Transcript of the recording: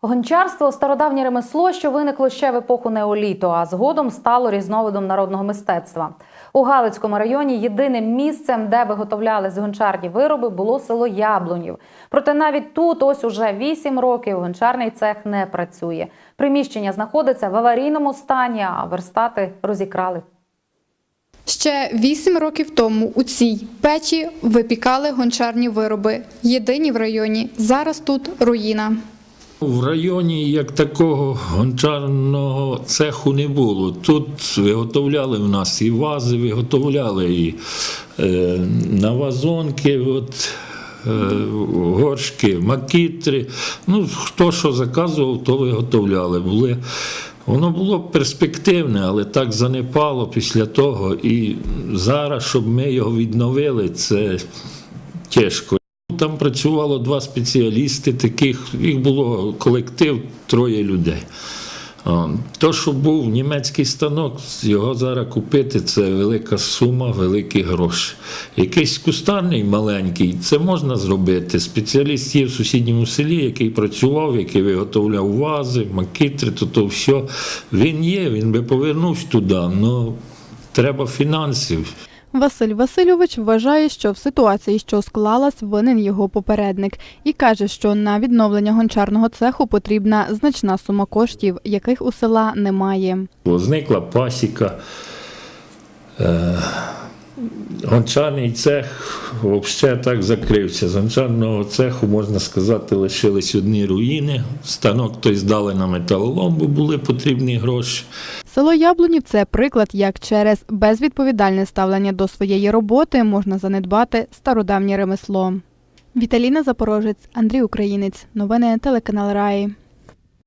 Гончарство стародавнє ремесло, що виникло ще в епоху неоліту, а згодом стало різновидом народного мистецтва. У Галицькому районі єдиним місцем, де виготовлялись гончарні вироби, було село Яблунів. Проте навіть тут, ось уже вісім років, гончарний цех не працює. Приміщення знаходиться в аварійному стані, а верстати розікрали. Ще вісім років тому у цій печі випікали гончарні вироби. Єдині в районі. Зараз тут руїна. В районі як такого гончарного цеху не було. Тут виготовляли в нас і вази, виготовляли і е, на вазонки, от, е, горшки, макітри. Ну, хто що заказував, то виготовляли. Були. Воно було перспективне, але так занепало після того. І зараз, щоб ми його відновили, це тяжко. Там працювало два спеціалісти, таких їх було колектив троє людей. То, що був німецький станок, його зараз купити це велика сума, великі гроші. Якийсь кустарний маленький, це можна зробити. Спеціаліст є в сусідньому селі, який працював, який виготовляв вази, макітри, то, то все. Він є, він би повернувся туди, але треба фінансів. Василь Васильович вважає, що в ситуації, що склалась, винен його попередник, і каже, що на відновлення гончарного цеху потрібна значна сума коштів, яких у села немає. Зникла пасіка. Е, Гончарний цех взагалі так закрився. З гончарного цеху, можна сказати, лишились одні руїни. Станок той здали на металолом, бо були потрібні гроші. Село Яблунів це приклад, як через безвідповідальне ставлення до своєї роботи можна занедбати стародавнє ремесло. Віталіна Запорожець, Андрій Українець. Новини телеканал Раї.